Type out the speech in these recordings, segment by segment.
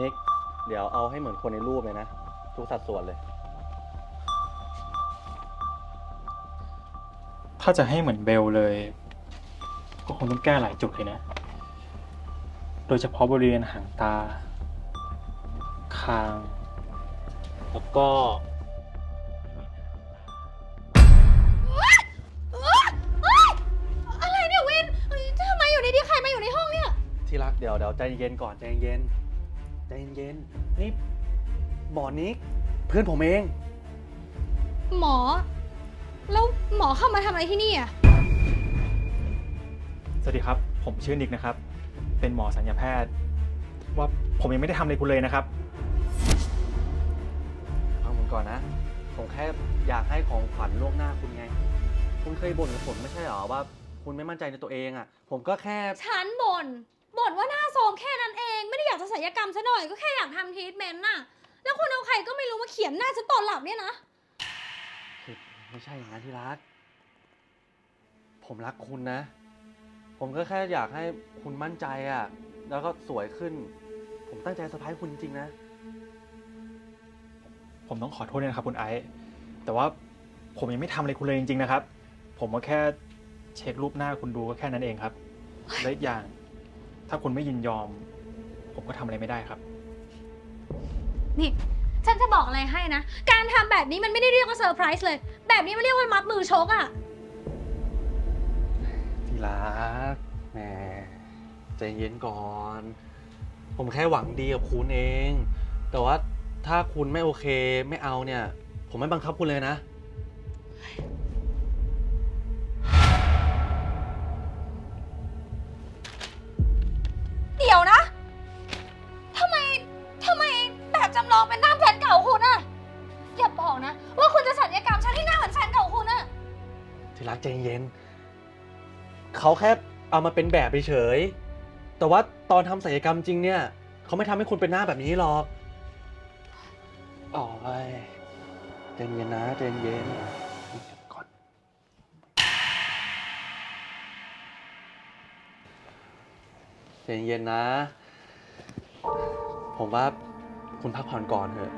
นิก เดี๋ยวเอาให้เหมือนคนในรูปเลยนะ ทุกสัดส่วนเลย ถ้าจะให้เหมือนเบลเลย ก็คงต้องแก้หลายจุดเลยนะ โดยเฉพาะบริเวณหางตา คาง แล้วก็ อะไรเนี่ยวินเฮ้ยทำไมอยู่ดีๆใครมาอยู่ในห้องเนี่ย ที่รักเดี๋ยวเดี๋ยวใจเย็นก่อนใจเย็น ใจเย็นนี่หมอนิกเพื่อนผมเอง หมอ แล้วหมอเข้ามาทำอะไรที่นี่อะ สวัสดีครับ ผมชื่อนิกนะครับ เป็นหมอสัญญาแพทย์ ว่าผมยังไม่ได้ทำอะไรคุณเลยนะครับ ฟังผมก่อนนะ ผมแค่อยากให้ของขวัญล่วงหน้าคุณไง คุณเคยบ่นกับผมไม่ใช่หรอว่า คุณไม่มั่นใจในตัวเองอะ ผมก็แค่ ฉันบ่น บ่นว่าหน้าโทรมแค่นั้นเอง ไม่ได้อยากจะศัลยกรรมซะหน่อยก็แค่อยากทำทรีทเมนต์น่ะ แล้วคุณเอาใครก็ไม่รู้มาเขียนหน้าฉันตอนหลับเนี่ยนะ คือไม่ใช่อย่างนั้นที่รัก ผมรักคุณนะ ผมก็แค่อยากให้คุณมั่นใจอะแล้วก็สวยขึ้น ผมตั้งใจเซอร์ไพรส์คุณจริงๆนะ ผมต้องขอโทษด้วยนะครับคุณไอซ์แต่ว่าผมยังไม่ทำอะไรคุณเลยจริงๆนะครับ ผมก็แค่เช็ครูปหน้าคุณดูก็แค่นั้นเองครับและอีกอย่าง ถ้าคุณไม่ยินยอม ผมก็ทำอะไรไม่ได้ครับ นี่ ฉันจะบอกอะไรให้นะ การทำแบบนี้มันไม่ได้เรียกว่าเซอร์ไพรส์เลย แบบนี้มันเรียกว่ามัดมือชกอะที่รักแหมใจเย็นก่อน ผมแค่หวังดีกับคุณเอง แต่ว่าถ้าคุณไม่โอเคไม่เอาเนี่ย ผมไม่บังคับคุณเลยนะ ใจเย็น เขาแค่เอามาเป็นแบบเฉย แต่ว่าตอนทำศัลยกรรมจริงเนี่ย เขาไม่ทำให้คุณเป็นหน้าแบบนี้หรอกอ๋อยใจเย็นนะใจเย็นก่อนใจเย็นนะ ผมว่าคุณพักผ่อนก่อนเถอะ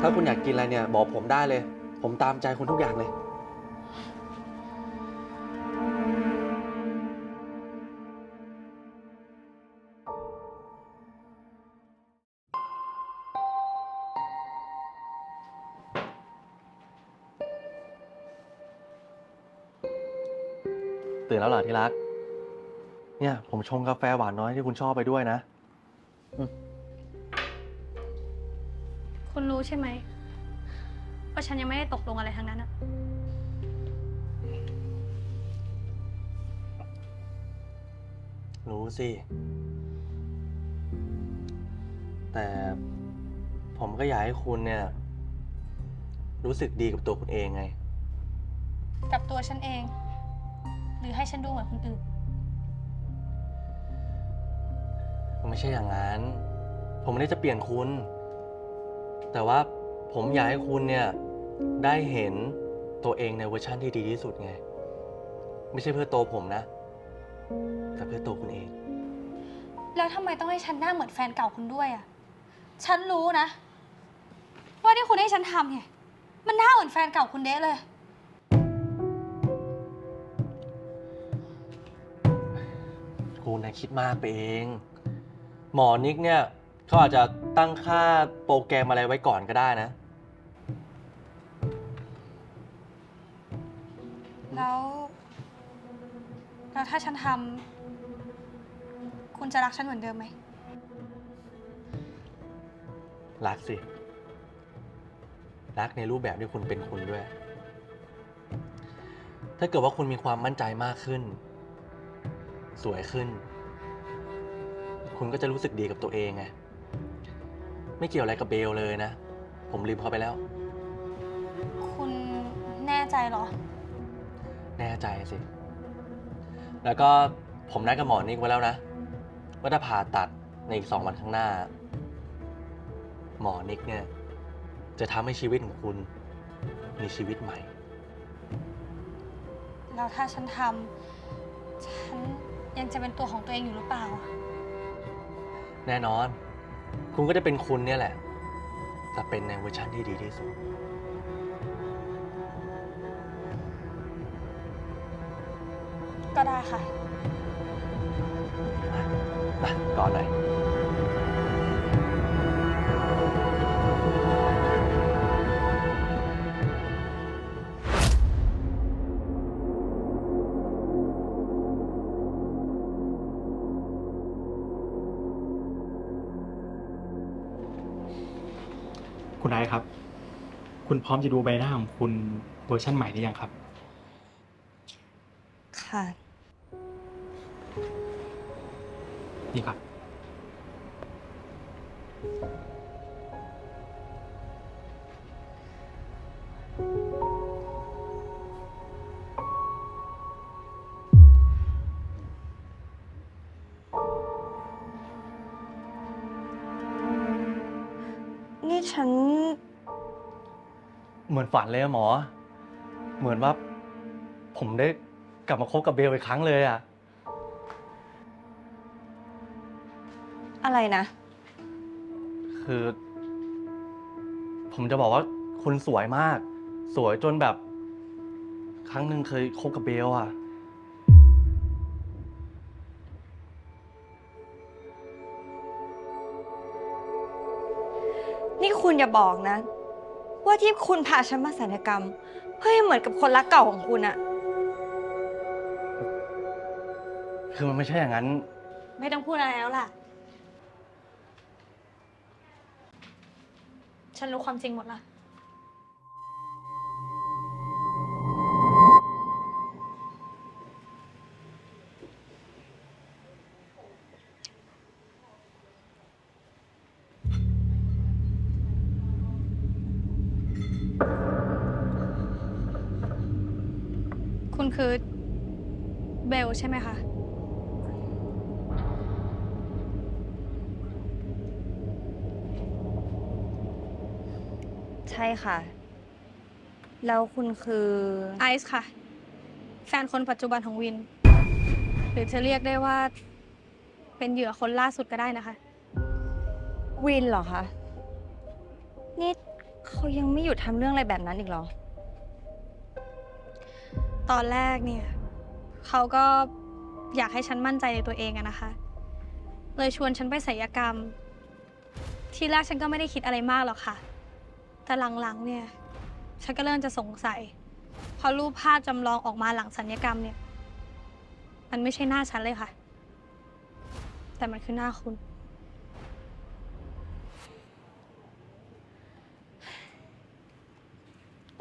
ถ้าคุณอยากกินอะไรเนี่ย บอกผมได้เลย ผมตามใจคุณทุกอย่างเลย ตื่นแล้วเหรอที่รัก เนี่ย ผมชงกาแฟหวานน้อยที่คุณชอบไปด้วยนะ คุณรู้ใช่ไหมว่าฉันยังไม่ได้ตกลงอะไรทั้งนั้นอะรู้สิ แต่ผมก็อยากให้คุณเนี่ย รู้สึกดีกับตัวคุณเองไง กับตัวฉันเอง หรือให้ฉันดูเหมือนคนอื่นไม่ใช่อย่างนั้น ผมไม่ได้จะเปลี่ยนคุณ แต่ว่าผมอยากให้คุณเนี่ย ได้เห็นตัวเองในเวอร์ชั่นที่ดีที่สุดไง ไม่ใช่เพื่อตัวผมนะ แต่เพื่อตัวคุณเอง แล้วทำไมต้องให้ฉันหน้าเหมือนแฟนเก่าคุณด้วยอะฉันรู้นะ ว่าที่คุณให้ฉันทำเนี่ย มันหน้าเหมือนแฟนเก่าคุณเดะเลย คุณนะคิดมากไปเอง หมอนิกเนี่ยเขาอาจจะตั้งค่าโปรแกรมอะไรไว้ก่อนก็ได้นะ แล้วแล้วถ้าฉันทำคุณจะรักฉันเหมือนเดิมไหม รักสิ รักในรูปแบบที่คุณเป็นคุณด้วย ถ้าเกิดว่าคุณมีความมั่นใจมากขึ้น สวยขึ้น คุณก็จะรู้สึกดีกับตัวเองไง ไม่เกี่ยวอะไรกับเบลเลยนะ ผมลืมเขาไปแล้ว คุณแน่ใจเหรอ แน่ใจสิ แล้วก็ผมนัดกับหมอนิกไว้แล้วนะ ว่าถ้าผ่าตัดในอีกสองวันข้างหน้า หมอนิกเนี่ย จะทำให้ชีวิตของคุณมีชีวิตใหม่ แล้วถ้าฉันทำฉัน ยังจะเป็นตัวของตัวเองอยู่หรือเปล่าอะแน่นอน คุณก็จะเป็นคุณเนี่ยแหละ แต่เป็นในเวอร์ชันที่ดีที่สุด ก็ได้ค่ะ มาก่อนเลย ไดครับ คุณพร้อมจะดูใบหน้าของคุณเวอร์ชันใหม่หรือยังครับ ค่ะ นี่ครับ ฉัน เหมือนฝันเลยอะหมอ เหมือนว่า ผมได้กลับมาคบกับเบลอีกครั้งเลยอะอะไรนะ คือ ผมจะบอกว่าคุณสวยมาก สวยจนแบบ ครั้งหนึ่งเคยคบกับเบลอะ คุณอย่าบอกนะ ว่าที่คุณพาฉันมาศัลยกรรม เพื่อให้เหมือนกับคนรักเก่าของคุณอะคือมันไม่ใช่อย่างนั้น ไม่ต้องพูดอะไรแล้วล่ะ ฉันรู้ความจริงหมดละ คุณคือเบลใช่ไหมคะ ใช่ค่ะ แล้วคุณคือ ไอซ์ค่ะ แฟนคนปัจจุบันของวิน หรือจะเรียกได้ว่า เป็นเหยื่อคนล่าสุดก็ได้นะคะ วินเหรอคะ นี่เขายังไม่หยุดทำเรื่องอะไรแบบนั้นอีกเหรอ ตอนแรกเนี่ยเขาก็อยากให้ฉันมั่นใจในตัวเองอะนะคะ เลยชวนฉันไปศัลยกรรม ทีแรกฉันก็ไม่ได้คิดอะไรมากหรอกค่ะ แต่หลังๆเนี่ย ฉันก็เริ่มจะสงสัยเพราะรูปภาพจำลองออกมาหลังศัลยกรรมเนี่ย มันไม่ใช่หน้าฉันเลยค่ะ แต่มันคือหน้าคุณ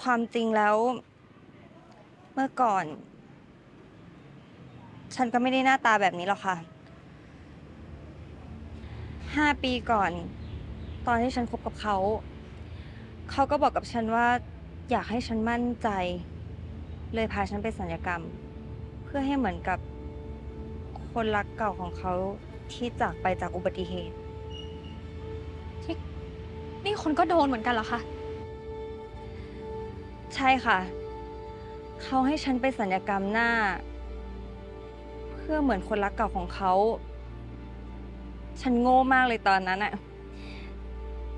ความจริงแล้ว มื่อก่อน ฉันก็ไม่ได้หน้าตาแบบนี้หรอกค่ะ ห้าปีก่อน ตอนที่ฉันคบกับเขา เขาก็บอกกับฉันว่า อยากให้ฉันมั่นใจ เลยพาฉันไปสัญญกรรม เพื่อให้เหมือนกับคนรักเก่าของเขาที่จากไปจากอุบัติเหตุ นี่คนก็โดนเหมือนกันเหรอคะ ใช่ค่ะ เขาให้ฉันไปสัญญกรรมหน้า เพื่อเหมือนคนรักเก่าของเขา ฉันโง่มากเลยตอนนั้นอะ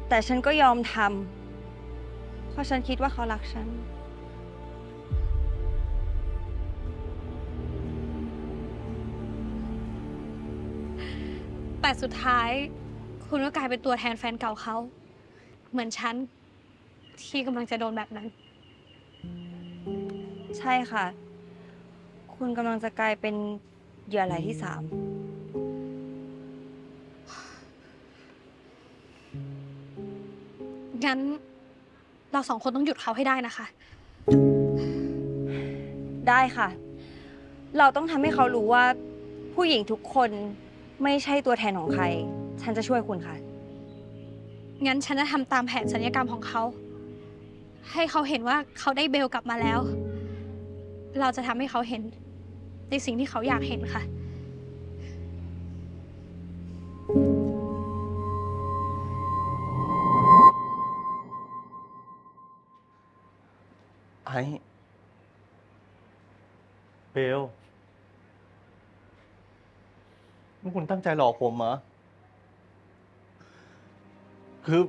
แต่ฉันก็ยอมทำเพราะฉันคิดว่าเขารักฉัน แต่สุดท้าย คุณก็กลายเป็นตัวแทนแฟนเก่าเขา เหมือนฉันที่กำลังจะโดนแบบนั้น ใช่ค่ะ คุณกำลังจะกลายเป็นเหยื่อรายที่สาม งั้นเราสองคนต้องหยุดเขาให้ได้นะคะ ได้ค่ะ เราต้องทำให้เขารู้ว่า ผู้หญิงทุกคนไม่ใช่ตัวแทนของใคร ฉันจะช่วยคุณค่ะ งั้นฉันจะทำตามแผนสัญญกรรมของเขา ให้เขาเห็นว่าเขาได้เบลกลับมาแล้ว เราจะทำให้เขาเห็น ในสิ่งที่เขาอยากเห็นค่ะ ไอ้ เบลนี่คุณตั้งใจหลอกผมเหรอ คือ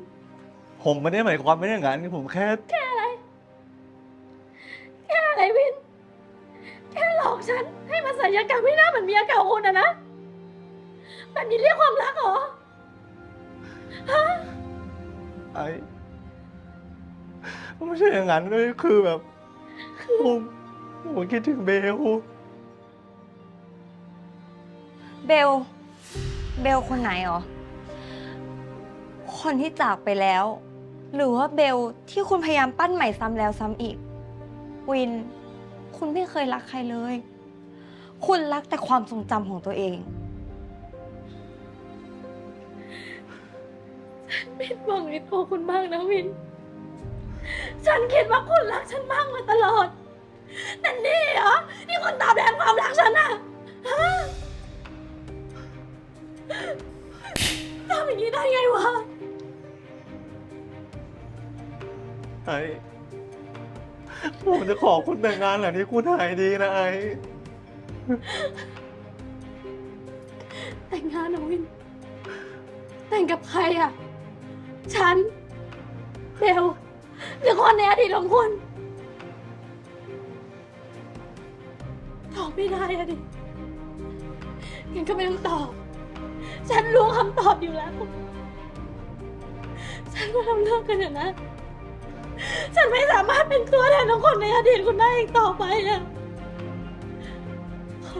ผมไม่ได้หมายความไม่ได้อย่างนั้นผมแค่แค่อะไรวิน แค่หลอกฉัน ให้มาศัลยกรรมให้หน้าเหมือนเมียเก่าคุณอะนะแบบนี้เรียกความรักเหรอไอ้ไม่ใช่อย่างนั้นเลยคือแบบผมผมคิดถึงเบลเบล เบลคนไหนหรอ คนที่จากไปแล้ว หรือว่าเบลที่คุณพยายามปั้นใหม่ซ้ำแล้วซ้ำอีก วิน คุณไม่เคยรักใครเลย คุณรักแต่ความทรงจำของตัวเอง ผิดหวังในตัวคุณมากนะวิน ฉันคิดว่าคุณรักฉันมากมาตลอด แต่นี่เหรอ นี่คุณตามแทนความรักฉันอะฮะทำอย่างนี้ได้ไงวะ ไอ้ผมจะขอคุณแต่งงานหลังที่คุณหายดีนะไอ้ แต่งงานนะวิน แต่งกับใครอะฉัน เบลหรือคนในอดีตของคุณตอบไม่ได้อะดิงั้นก็ไม่ต้องตอบ ฉันรู้คำตอบอยู่แล้ว ฉันก็ทำเลิกกันเถอะนะ ฉันไม่สามารถเป็นตัวแทนของคนในอดีตคุณได้อีกต่อไปอะ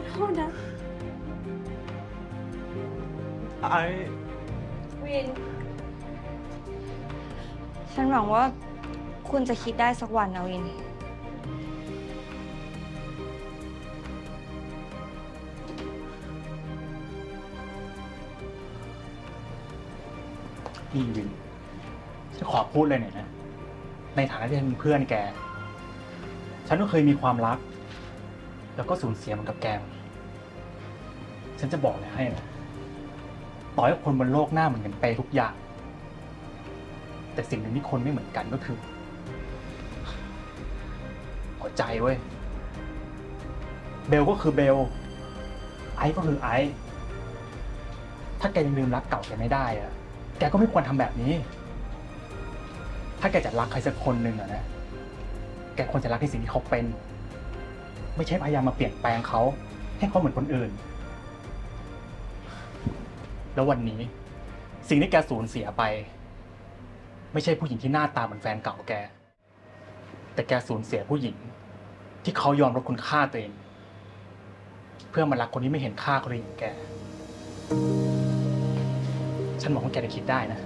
อโทษนะ ไอ้วิน ฉันหวังว่าคุณจะคิดได้สักวันนะวิน นี่วินฉันขอพูดเลยหน่อยนะ ในฐานะที่ฉันเป็นเพื่อนแก ฉันก็เคยมีความรัก แล้วก็สูญเสียมันกับแกฉันจะบอกเลยให้นะต่อให้คนบนโลกหน้าเหมือนกันไปทุกอย่าง แต่สิ่งหนึ่งที่คนไม่เหมือนกันก็คือ หัวใจเว้ย เบลก็คือเบล ไอซ์ก็คือไอซ์ถ้าแกยังลืมรักเก่าแกไม่ได้อะแกก็ไม่ควรทำแบบนี้ ถ้าแกจะรักใครสักคนหนึ่งอะนะ แกควรจะรักในสิ่งที่เขาเป็น ไม่ใช่พยายามมาเปลี่ยนแปลงเขา ให้เขาเหมือนคนอื่น แล้ววันนี้ สิ่งที่แกสูญเสียไป ไม่ใช่ผู้หญิงที่หน้าตาเหมือนแฟนเก่าแก แต่แกสูญเสียผู้หญิง ที่เขายอมรับคุณค่าตัวเอง เพื่อมารักคนที่ไม่เห็นค่าคนอื่นอย่างแก ฉันหวังว่าแกจะคิดได้นะ